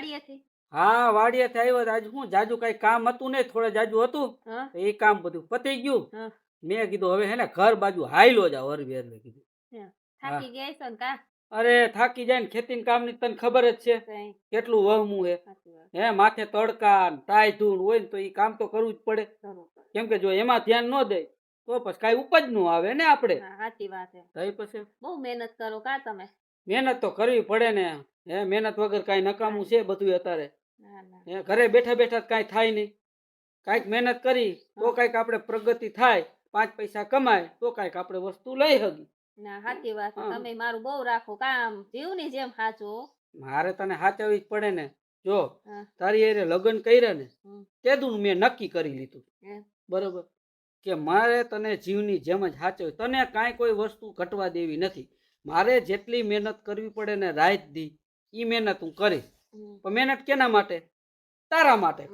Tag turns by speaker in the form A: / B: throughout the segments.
A: વાડીએથી?
B: હા વાડિયાથી આવ્યો આજ હું જાજુ કઈ કામ હતું ને થોડે જાજુ હતું. એ કામ બધું પતી ગયું. મેં કીધું હવે હે ને ઘર બાજુ હાઈલો જાવ હરવે હરવે કીધું.
A: થાકી ગયા છો કા?
B: અરે થાકી જાય ને ખેતી કામની તને ખબર જ છે. કેટલું વહમું હે. હે માથે તડકા ને ટાઈ ધૂળ હોય ને તો એ કામ તો કરવું જ પડે. કેમ કે જો એમાં ધ્યાન ન દે તો પછી કઈ ઉપજ નો આવે ને આપણે.
A: સાચી વાત છે
B: પછી
A: બહુ મહેનત કરો કા તમે?
B: મહેનત તો કરવી પડે ને. હે મહેનત વગર કાંઈ નકામું છે બધું અત્યારે. હે ઘરે બેઠા બેઠા કાંઈ થાય નહીં. કાંઈક મહેનત કરી તો. કાંઈક આપણે પ્રગતિ થાય. પાંચ પૈસા કમાય તો કાંઈક આપણે વસ્તુ લઈ હગી.
A: ના સાચી વાત તમે મારું બહુ રાખો કામ જીવની જેમ સાચો
B: મારે તને સાચવવી જ પડે ને. જો તારી એરે લગ્ન કર્યા ને
A: તે
B: તેદું મેં નક્કી કરી લીધું. બરોબર? કે મારે તને જીવની જેમ જ સાચવી તને કાંઈ કોઈ વસ્તુ ઘટવા દેવી નથી. મારે જેટલી મહેનત કરવી પડે ને રાત દી એ મહેનત હું કરીશ. પણ મહેનત કેના માટે? તારા માટે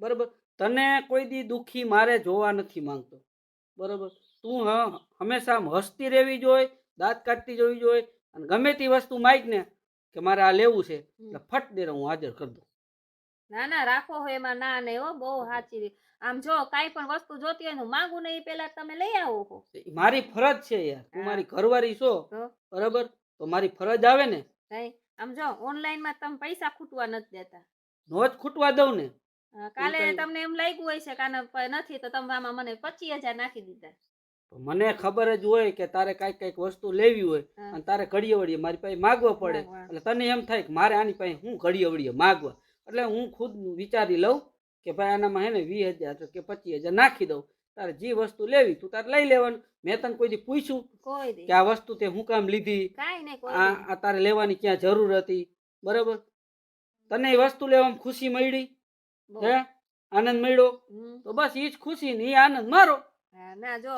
B: બરોબર? તને કોઈ દી દુખી મારે જોવા નથી માંગતો. બરોબર? તું હ હંમેશા હસતી રહેવી જોઈએ દાંત કાઢતી જોવી જોઈએ અને ગમે તે વસ્તુ માગ ને કે મારે આ લેવું છે એટલે ફટ દે હું હાજર કરી દઉં.
A: ના ના રાખો હોય એમાં ના નહીં હો બહુ સાચી આમ જો કાંઈ પણ વસ્તુ જોતી હોય ને હું માંગુ નહીં પેલા તમે લઈ આવો
B: મારી ફરજ છે યાર તું મારી ઘરવાળી છો? બરોબર? તો મારી ફરજ આવે ને.
A: આમ જો ઓનલાઈનમાં તમે પૈસા ખૂટવા નથી દેતા.
B: નો જ ખૂટવા દઉં ને.
A: કાલે તમને એમ લાગ્યું હોય છે કાને નથી તો તમે આમાં મને પચીસ હજાર નાખી દીધા.
B: મને ખબર જ હોય કે તારે કંઈક કાંઈક વસ્તુ લેવી હોય અને તારે ઘડીએ વળીએ મારી પાસે માગવા પડે. એટલે તને એમ થાય કે મારે આની પાસે હું ઘડીએ વળીએ માગવા? એટલે હું ખુદ વિચારી લઉં કે ભાઈ આનામાં હે ને વીસ હજાર કે પચીસ હજાર નાખી દઉં. તારે જે વસ્તુ લેવી તું તારે લઈ લેવાનું. મેં તને કોઈ દી પૂછ્યું કે આ વસ્તુ તે હું કામ લીધી? આ તારે લેવાની ક્યાં જરૂર હતી? બરાબર? તને એ વસ્તુ લેવામાં ખુશી મળી? હે? આનંદ મળ્યો. તો બસ એ જ ખુશી ને એ આનંદ મારો.
A: ના જો.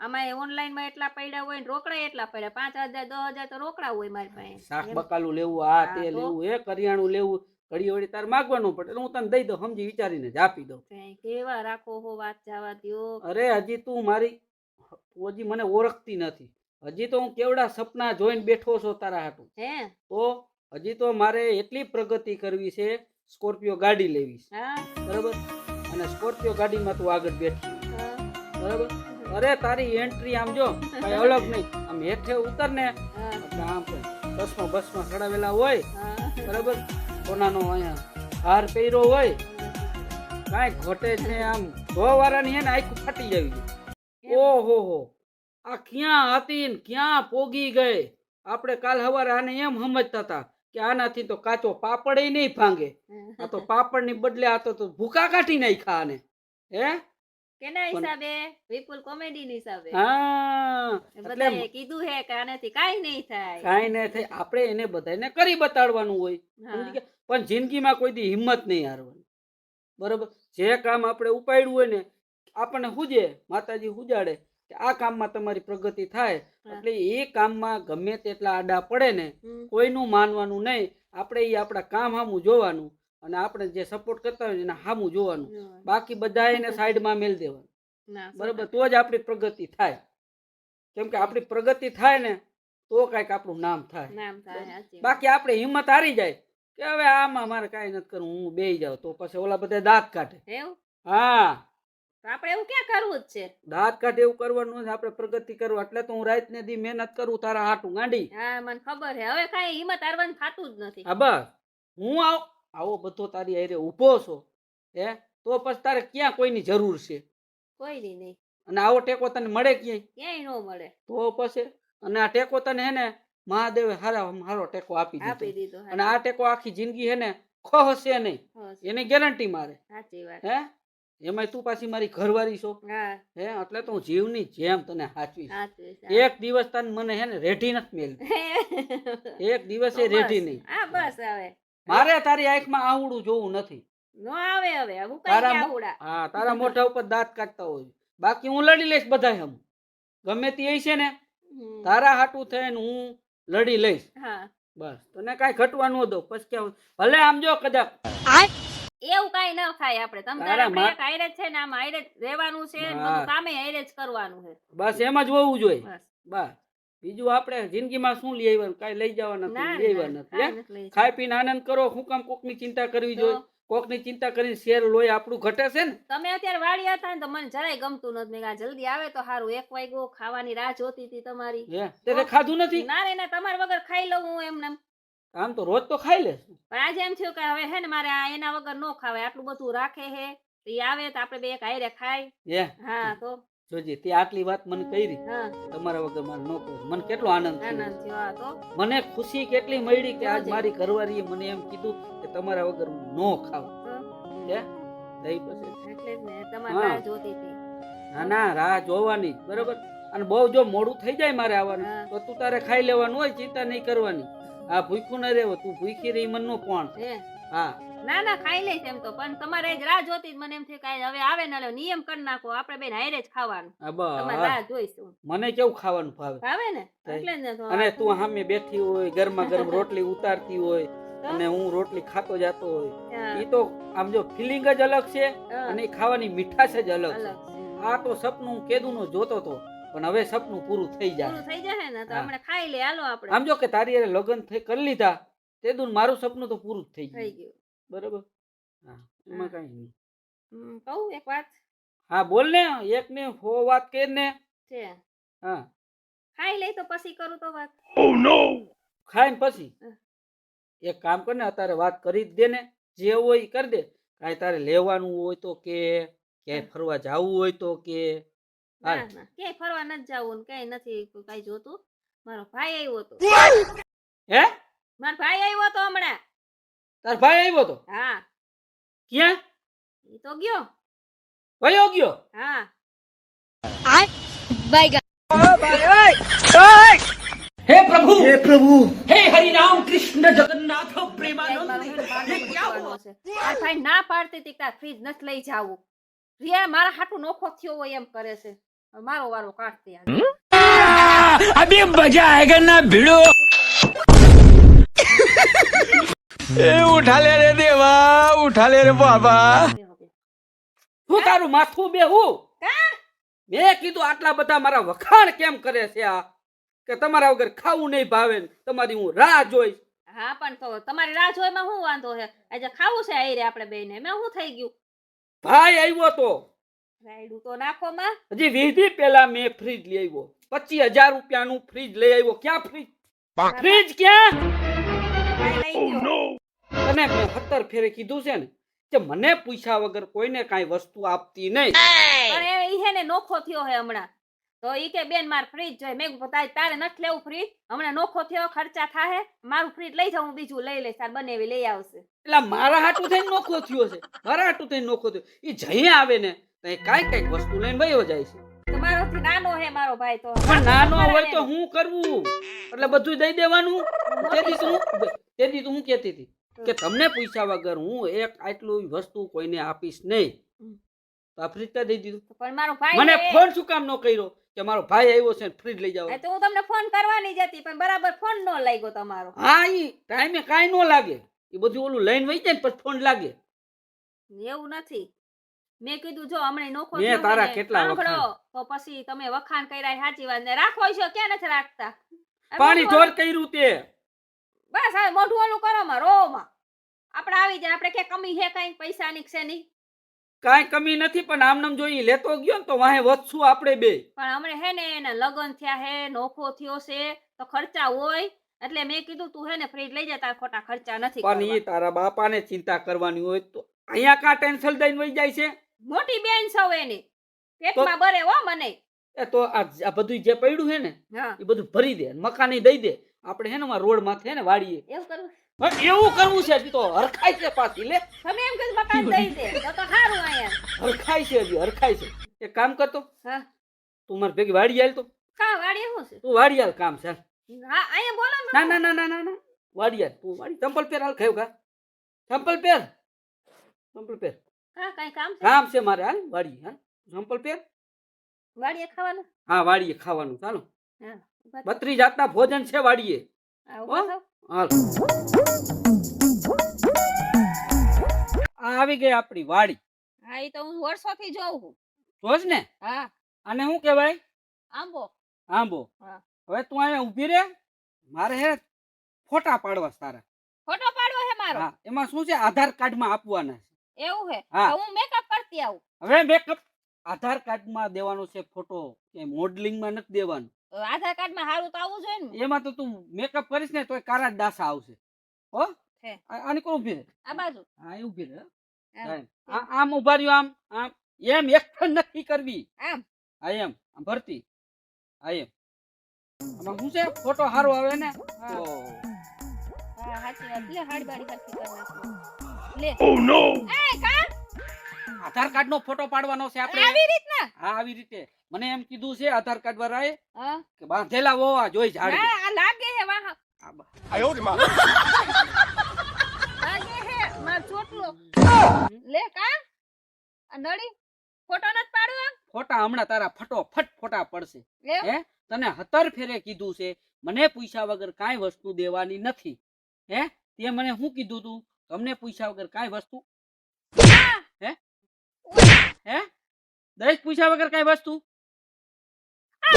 A: આમાં ઓનલાઈનમાં એટલા પડ્યા હોય ને રોકડા એટલા પડ્યા. પાંચ હજાર દસ હજાર તો રોકડા હોય મારી પાસે.
B: શાક. બકાલું લેવું આ તે લેવું એ કરિયાણું લેવું. ઘડી વળી તાર માગવાનું પડે એટલે હું તને દઈ દઉં સમજી વિચારીને જ આપી દઉં.
A: કેવા રાખો હો વાત જવા દો
B: અરે હજી તું મારી હજી મને ઓળખતી નથી. હજી તો હું કેવડા સપના જોઈને બેઠો છો તારા હાટું.
A: હે?
B: તો હજી તો મારે એટલી પ્રગતિ કરવી છે સ્કોર્પિયો ગાડી લેવી છે.
A: હા.
B: બરાબર? અને સ્કોર્પિયો ગાડીમાં તું આગળ બેઠી. બરાબર? અરે તારી એન્ટ્રી આમ જો કઈ અલગ નહીં. આમ હેઠે ઉતર ને આમ બસમાં બસમાં ચડાવેલા હોય. બરાબર? સોનાનો અહીંયા હાર પહેર્યો હોય કાંઈ ઘટે છે આમ. આમ વાળાની હે ને આખું ફાટી જવી. ઓહો હો આ ક્યાં હતી ને ક્યાં પોગી ગઈ? આપણે કાલ સવારે આને એમ સમજતા હતા કે આનાથી તો કાચો પાપડ નહીં ભાંગે. આ તો પાપડની બદલે આ તો તો ભૂકા કાઢી નાખ્યા આને. હે?
A: કેના હિસાબે? વિપુલ કોમેડી ની હિસાબે.
B: હા એટલે
A: કીધું હે કે આનાથી કાઈ નહીં થાય.
B: કાઈ નહીં થાય. આપણે એને બધાને કરી બતાડવાનું હોય? પણ જિંદગીમાં કોઈ દી હિંમત નહીં હારવાની. બરોબર? જે કામ આપણે ઉપાડ્યું હોય ને આપણને હુજે માતાજી હુજાડે કે આ કામમાં તમારી પ્રગતિ થાય. એટલે એ કામમાં ગમે તેટલા આડા પડે ને. કોઈનું માનવાનું નહીં. આપણે એ આપણા કામ સામું જોવાનું. અને આપણે જે સપોર્ટ કરતા હોય એને સામું જોવાનું. બાકી બધા એને સાઈડમાં મેલ દેવાનું. બરાબર? તો જ આપણી પ્રગતિ થાય. કેમ કે આપણી પ્રગતિ થાય ને તો કાંઈક આપણું નામ થાય. બાકી આપણે હિંમત હારી જાય કે હવે આમાં મારે કાંઈ નથી કરવું હું બે જાઉં. તો પછી ઓલા બધા દાંત કાઢે. હા.
A: આપણે એવું ક્યાં કરવું જ છે?
B: દાંત કાઢે એવું કરવાનું આપણે પ્રગતિ કરવા. એટલે તો હું રાત ને દી મહેનત કરું તારા હાટું ગાંડી.
A: હા મને ખબર છે. હવે કાંઈ હિંમત હારવાનું થતું જ નથી.
B: હા બસ. હું આવ આવો બધો તારી હારે ઊભો છો હે? તો પછી તારે ક્યાં કોઈની જરૂર છે?
A: કોઈ નહીં.
B: અને આવો ટેકો તને મળે ક્યાંય?
A: ક્યાંય ન મળે.
B: તો પછી અને આ ટેકો તને હે ને મહાદેવે હારા હારો ટેકો આપી દીધો. અને આ ટેકો આખી જિંદગી હે ને ખોહશે નહીં. એની ગેરંટી મારે.
A: સાચી વાત.
B: હે? એમાં તું પાછી મારી ઘરવાળી છો.
A: હે.
B: એટલે તો હું જીવની જેમ તને સાચવી એક દિવસ તને મને હે ને રેઢી નથી મેલ એક દિવસે રેઢી. નહીં.
A: હા બસ હવે.
B: મારે તારી આંખમાં આવડું જોવું નથી.
A: નો આવે હવે હું કઈ
B: તારા
A: આવડા
B: હા તારા મોઢા ઉપર દાંત કાઢતા હોય. બાકી હું લડી લઈશ બધાય હમ. ગમે તે છે ને તારા હાટું થઈને હું લડી લઈશ.
A: હા.
B: બસ તને કાઈ ઘટવા ન દો પછી કે ભલે આમ જો કદાચ.
A: એવું કાઈ ન થાય આપણે. તમ તારા એક હારે છે ને આમ આયરે રહેવાનું છે ને. બધું કામે આયરે જ કરવાનું છે.
B: બસ એમ જ હોવું જોઈએ.
A: બસ.
B: બસ. બીજું આપણે જિંદગીમાં શું લઈ આવ્યા? કાંઈ લઈ જવા નથી લઈ આવ્યા નથી હે? ખાઈ પીને આનંદ કરો શું કામ કોકની ચિંતા કરવી જોઈએ? કોકની ચિંતા કરીને શેર લોહી આપણું ઘટે છે ને?
A: તમે અત્યારે વાળી હતા ને તો મને જરાય ગમતું નથી મેં જલ્દી આવે તો સારું એક વાગ્યો ખાવાની રાહ જોતી હતી તમારી.
B: તે ખાધું નથી?
A: ના રે ના તમારા વગર ખાઈ લઉં હું એમને. એમ.
B: આમ તો રોજ તો ખાઈ લે
A: પણ આજે એમ થયું કે હવે હે ને મારે આ એના વગર નો ખાવાય. આટલું બધું રાખે હે તો આવે તો આપણે બે એક હારે ખાય
B: હા
A: તો
B: જોજે તે આટલી વાત મને કરી.
A: હા.
B: તમારા વગર મારે ન કહું મને કેટલો આનંદ થયો. મને ખુશી કેટલી મળી કે આજ મારી ઘરવાળીએ મને એમ કીધું કે તમારા વગર હું ન પછી.
A: જ ને
B: ના રાહ જોવાની બરોબર? અને બહુ જો મોડું થઈ જાય મારે આવવાનું. તો તું તારે ખાઈ લેવાનું હોય ચિંતા નહીં કરવાની. આ ભૂખ્યું ન રહેવું તું ભૂખી રહી મનનો કોણ?
A: હે. ના ના ખાઈ લઈશ એમ તો પણ તમારે જ રાહ જોતી જ મને એમ થયું કે હવે આવે ને નિયમ કરી નાખો આપણે બેન હારે જ ખાવાનું. તમારે રાહ જોઈશું.
B: મને કેવું ખાવાનું ભાવે?
A: ભાવે ને? એટલે જ ને
B: અને તું સામે બેઠી હોય ગરમા ગરમ રોટલી ઉતારતી હોય અને હું રોટલી ખાતો જાતો હોય એ તો આમ જો ફિલિંગ જ અલગ છે અને ખાવાની મીઠાશ જ અલગ છે. આ તો સપનું કેદું નો જોતો તો પણ હવે સપનું પૂરું થઈ જાય.
A: પૂરું થઈ જશે ને તો હમણાં ખાઈ લે હાલો આપણે.
B: આમ જો કે તારી લગ્ન થઈ કરી લીધા તે દુન મારું સપનું તો પૂરું જ થઈ
A: થઈ
B: ગયું.
A: ગયું
B: બરોબર? હા એમાં કઈ નહીં.
A: હમ, કહું એક વાત?
B: હા બોલ ને એક ને હો વાત કે ને.
A: છે.
B: હા.
A: ખાઈ લઈ તો પછી કરું તો વાત.
B: ખાઈને પછી?
A: હા.
B: એક કામ કર ને અત્યારે વાત કરી જ દે ને. જે હોય એ કરી દે. કાંઈ તારે લેવાનું હોય તો કે ક્યાંય ફરવા જવું હોય તો કે.
A: ના ના. ક્યાંય ફરવા નથી જવું ને ક્યાંય નથી કઈ જોતું. મારો ભાઈ આવ્યો હતો
B: હે?
A: માર ભાઈ આવ્યો તો હમણાં.
B: તાર ભાઈ આવ્યો તો?
A: હા.
B: ક્યાં?
A: એ તો ગયો.
B: વયો ગયો?
A: હા.
B: આ બાય હે પ્રભુ! હે પ્રભુ! હે હરિરામ કૃષ્ણ જગન્નાથ પ્રેમાનંદ.
A: ભાઈ ના પાડતી હતી તાર ફ્રીજ નથી લઈ જાવું. રિયા મારા હાટુ નોખો થયો હોય એમ કરે છે. મારો વારો કાઢતી
C: અભી મજા આયેગા ના ભીડો. એ ઉઠાલે રે દેવા ઉઠાલે રે બાબા.
B: હું તારું માથું બે હું મેં કીધું આટલા બધા મારા વખાણ કેમ કરે છે આ? કે તમારા વગર ખાવું નહીં ભાવે ને તમારી હું રાહ જોઈશ.
A: હા પણ તો તમારી રાહ જોઈ જોઈમાં હું વાંધો છે? આજે ખાવું છે આઈ રે આપણે બેને મેં શું થઈ ગયું?
B: ભાઈ આવ્યો તો.
A: રાયડું તો નાખો માં.
B: હજી વીધી પેલા મેં ફ્રીજ લઈ આવ્યો. પચીસ હજાર રૂપિયા નું ફ્રીજ લઈ આવ્યો. ક્યાં ફ્રીજ ફ્રીજ ક્યાં? તને મેં સત્તર ફેરે કીધું છે ને કે મને પૂછ્યા વગર કોઈને કાંઈ વસ્તુ આપતી નહીં.
A: પણ એ ઈ હે ને નોખો થયો હે હમણાં. તો ઈ કે બેન માર ફ્રીજ જોઈએ મેં તારે તારે નથી લેવું ફ્રીજ હમણાં નોખો થયો ખર્ચા થાહે. મારું ફ્રીજ લઈ જાઉં બીજું લઈ લઈશ. તાર બનેવી લઈ આવશે.
B: એટલે મારા હાટું થઈને નોખો થયો છે. મારા હાટું થઈને નોખો થયો. ઈ જઈએ આવે ને તો એ કાંઈક કાંઈક વસ્તુ લઈને વયો જાય છે.
A: તમારોથી નાનો હે મારો ભાઈ તો.
B: પણ નાનો હોય તો હું કરવું? એટલે બધું દઈ દેવાનું. તેથી તો હું તેથી તું હું કહેતી હતી. કે તમને પૂછ્યા વગર હું એક આટલું વસ્તુ કોઈને આપીશ નહીં. તો આ ફ્રીજ દઈ દીધું.
A: પણ મારો ભાઈ
B: મને ફોન શું કામ ન કર્યો કે મારો ભાઈ આવ્યો છે ફ્રીજ લઈ જાવ.
A: તો હું તમને ફોન કરવાની જ હતી પણ બરાબર ફોન નો લાગ્યો તમારો.
B: હા ઈ ટાઈમે કાંઈ ન લાગે. એ બધું ઓલું લઈને વહી જાય ને પછી ફોન લાગે.
A: એવું નથી. મેં કીધું જો હમણાં નોખો
B: મેં તારા કેટલા
A: વખાણ. તો પછી તમે વખાણ કર્યા સાચી વાત ને રાખો છો ક્યાં નથી રાખતા?
B: પાણી
A: મોઢું
B: જોર કર્યું તે.
A: બસ હવે મોઢું ઓલું કરો માં રો માં આપણે આવી જાય આપણે કે કમી છે કઈ? પૈસાની છે નહીં?
B: કાંઈ કમી નથી પણ આમ નામ જોઈ લેતો ગયો ને તો વાહે વધશું આપણે બે.
A: પણ હમણે હે ને એના લગ્ન થયા હે નોખો થયો છે તો ખર્ચા હોય. એટલે મેં કીધું તું હે ને ફ્રીજ લઈ જા તાર ખોટા ખર્ચા નથી
B: પણ. ઈ તારા બાપાને ચિંતા કરવાની હોય તો અહીંયા કા ટેન્શન દઈને વહી જાય છે?
A: મોટી બેન સૌ એની. પેટમાં બરે હો મને.
B: એ તો આ બધું જે પડ્યું હે ને
A: હા.
B: એ બધું ભરી દે મકાની દઈ દે. આપણે હે ને રોડ માથે ને વાડીએ.
A: એવું કરવું?
B: એવું કરવું છે હજી તો. હરખાય છે પાછી લે.
A: તમે એમ કીધું મકાન દઈ દે. તો તો સારું અહીંયા.
B: હરખાય છે હજી હરખાય છે. એક કામ કરતો.
A: હા.
B: તું માર ભેગી વાડી આલ તો
A: કા વાડી હું છે?
B: તું વાડી આલ કામ છે.
A: હા અહીંયા બોલો ના
B: ના ના ના ના ના. વાડી આલ. તું વાડી ચંપલ પહેર હાલ ખાયો કા? ચંપલ પહેર ચંપલ પહેર
A: હા કઈ કામ છે?
B: કામ છે મારે હાલ વાડી હા. ચંપલ પહેર
A: વાડીએ ખાવાનું?
B: હા વાડીએ ખાવાનું. ચાલો.
A: હા.
B: બત્રી જાતના ભોજન છે વાડીએ. આવી ગઈ આપણી વાડી.
A: હા એ તો હું વર્ષોથી જોઉં છું.
B: જોજ ને?
A: હા.
B: અને શું કહેવાય?
A: આંબો.
B: આંબો. હવે તું અહીંયા ઊભી રે. મારે હે ફોટા પાડવા તારા.
A: ફોટો પાડવો હે મારો?
B: એમાં શું છે? આધાર કાર્ડમાં આપવાના છે.
A: એવું હે.
B: હા.
A: હું મેકઅપ કરતી આવું.
B: હવે મેકઅપ આધાર કાર્ડમાં દેવાનો છે ફોટો. કે મોડલિંગમાં નથી દેવાનું.
A: તો કાર્ડમાં સારું તો આવવું જોઈએ ને.
B: એમાં તો તું મેકઅપ કરીશ ને તોય કારા જ ડાસા આવશે. હો. આની કોણ ઊભી રે
A: આ બાજુ.
B: હા એ ઊભી રહે.
A: આમ.
B: આ- આમ ઊભા રહ્યો આમ આમ. એમ એક નક્કી કરવી.
A: આમ.
B: આ એમ. આમ ભરતી. આ એમ. આમાં શું છે? ફોટો સારો આવે ને?
A: હા. સાચી વાત. લે હાડી બાડી હરખી કરી લે.
C: ઓ નો
A: એ કા?
B: આધાર કાર્ડ નો ફોટો પાડવાનો છે આપણે.
A: આવી રીતના?
B: હા આવી રીતે. મને એમ કીધું છે આધાર કાર્ડ વાળાએ કે બાંધેલા હોવા જોઈ ઝાડ
A: આ લાગે હે વાહ.
C: આયો રે માં
A: લાગે હે માર છોટલો. લે કા? નડી ફોટો નત પાડવા
B: ફોટા હમણાં તારા ફટોફટ ફોટા પડશે. હે? તને હતર ફેરે કીધું છે મને પૈસા વગર કાંઈ વસ્તુ દેવાની નથી. હે? તે મને હું કીધું તું? તમને પૈસા વગર કાંઈ વસ્તુ દઈશ પૂછ્યા વગર કઈ વસ્તુ?
A: આ,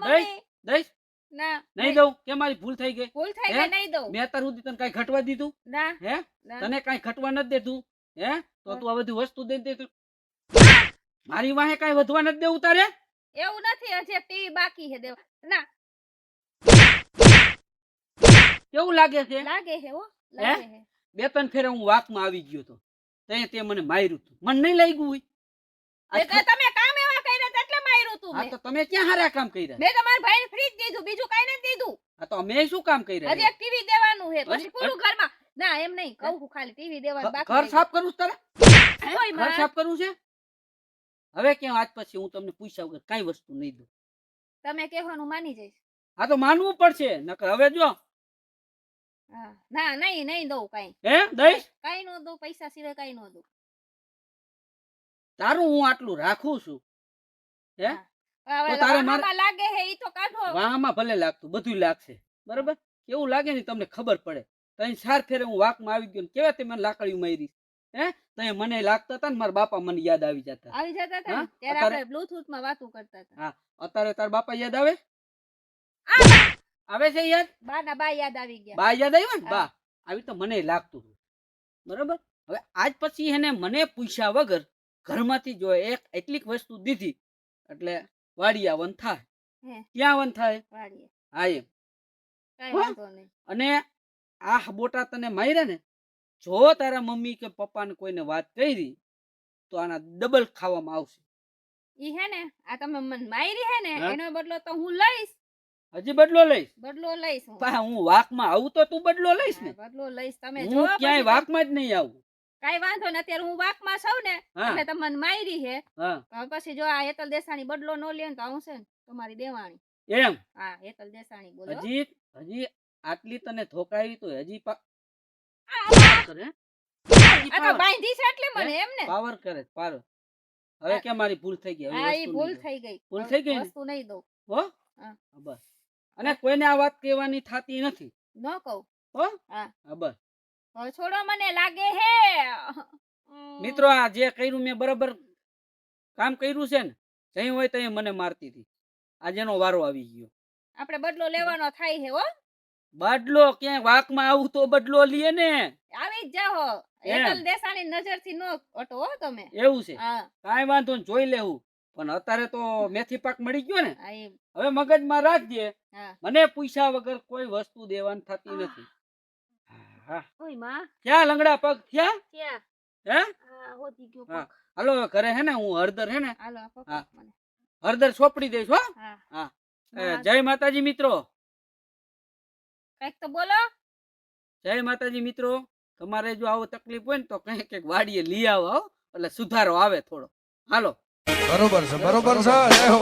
A: મમ્મી. ના
B: નહીં દઉં. કે મારી ભૂલ થઈ ગઈ?
A: ભૂલ થઈ ગઈ નહીં દઉં.
B: મેં અત્યાર સુધી તને કઈ ઘટવા દીધું?
A: ના
B: હે? તને કઈ ઘટવા નથી દેતું હે? તો તું આ બધી વસ્તુ દઈ દે મારી વાહે કઈ વધવા નથી દેવું તારે?
A: એવું નથી હજી ટીવી બાકી છે દેવા. ના.
B: કેવું લાગે છે?
A: લાગે છે હો લાગે છે.
B: બે ત્રણ ફેરે હું વાકમાં આવી ગયો તો. તે તે મને માર્યું તું. મને નહીં લાગ્યું હોય. આ
A: તમે કામ એવા કર્યા એટલે માર્યું તું
B: હા તો તમે ક્યાં હારા કામ કર્યા?
A: મેં તમારા ભાઈને ફ્રીજ દીધું બીજું કઈ નથી દીધું.
B: હા તો અમે શું કામ કર્યા?
A: હજી એક ટીવી દેવાનું છે પછી પૂરું ઘરમાં. ના એમ નહીં કહું છું ખાલી ટીવી દેવાનું બાકી
B: ઘર સાફ કરવું છે તારે? ઘર સાફ કરવું છે? હવે કે આજ પછી હું તમને પૂછ્યા વગર કઈ વસ્તુ નહીં દઉં.
A: તમે કહેવાનું માની જઈશ.
B: હા તો માનવું પડશે નકર હવે જો.
A: ના નહીં નહીં દઉં કઈ.
B: હે દઈશ?
A: કઈ નો દઉં પૈસા સિવાય કઈ નો દઉં.
B: તારું હું આટલું રાખું છું? હે? તો તારે મારે-
A: લાગે હે ઈ તો કાઢો.
B: વાહમાં ભલે લાગતું બધું લાગશે. બરાબર? કેવું લાગે ને તમને ખબર પડે. તઈ સાર ફેરે હું વાકમાં આવી ગયો ને કેવા તે મને લાકડી મારી. હે? તઈ મને લાગતા હતા ને મારા બાપા મને યાદ આવી જતા.
A: આવી જતા હતા ત્યારે આપણે બ્લુટૂથમાં વાતું કરતા હતા
B: અત્યારે તારા બાપા યાદ આવે? આવે છે યાદ?
A: બા ના બા યાદ આવી ગયા.
B: બા યાદ આવ્યો ને? બા આવી તો મને લાગતું બરાબર? હવે આજ પછી એને મને પૂછ્યા વગર ઘરમાંથી જો એક એટલીક વસ્તુ દીધી એટલે વાડિયા વન થાય. ક્યાં વન થાય? હા એમ. અને આ બોટા તને માર્યા ને? જો તારા મમ્મી કે પપ્પાને કોઈને વાત કરી તો આના ડબલ ખાવામાં આવશે.
A: ઈ હે ને આ તમે મન મારી હે ને? એનો બદલો તો હું લઈશ.
B: હજી બદલો લઈશ?
A: બદલો લઈશ હું.
B: વાકમાં આવું તો તું બદલો લઈશ ને.
A: બદલો લઈશ. તમે જો
B: ક્યાંય વાકમાં જ નહીં આવું.
A: કઈ વાંધો ને અત્યારે હું વાકમાં છું ને એટલે તમને મારી હે. પછી જો આ હેતલ દેસાણી બદલો નો લે તો આવશે ને તમારી દેવાણી.
B: એમ?
A: હા હેતલ દેસાણી બોલો.
B: હજી હજી આટલી તને ધોકાવી તો હજી
A: બાંધી છે એટલે મને એમ ને.
B: પાવર કરે પાવર. હવે કે મારી ભૂલ થઈ ગઈ?
A: હા ભૂલ થઈ ગઈ.
B: ભૂલ થઈ ગઈ?
A: વસ્તુ નહીં દઉં.
B: હો?
A: હા.
B: હા, બસ. અને કોઈને આ વાત કહેવાની થતી નથી?
A: ન કહું.
B: હો?
A: હા.
B: હા બસ.
A: છોડો મને લાગે હે.
B: મિત્રો આ જે કર્યું મેં બરાબર કામ કર્યું છે ને જઈ હોય તો મને મારતી હતી. આજે એનો વારો આવી ગયો.
A: આપણે બદલો લેવાનો થાય છે હો.
B: બદલો ક્યાંય વાકમાં આવું તો બદલો લઈએ ને.
A: આવી જ
B: એમ.
A: હેતલ દેસાણી નજરથી નો હટો હો તમે.
B: એવું છે. કાઈ વાંધો નહીં, જોઈ લેવું. પણ અત્યારે તો મેથી પાક મળી ગયો ને. હવે મગજમાં રાખજે. મને પૈસા વગર કોઈ વસ્તુ દેવાની થતી નથી. હા.
A: ઓયમાં
B: ક્યાં લંગડા પગ? થયા
A: ક્યાં?
B: હે?
A: હા હોતી ગયો પગ.
B: હાલો ઘરે હે ને હું હળદર હે ને
A: હાલો આ
B: હા. હળદર સોપડી દઈશ હો.
A: હા.
B: હા. જય માતાજી મિત્રો.
A: કંઈક તો બોલો.
B: જય માતાજી મિત્રો. તમારે જો આવો તકલીફ હોય ને તો કઈ કંઈક વાડીએ લઈ આવો આવો એટલે સુધારો આવે થોડો. હાલો.
C: બરોબર છે બરોબર છે જય હો.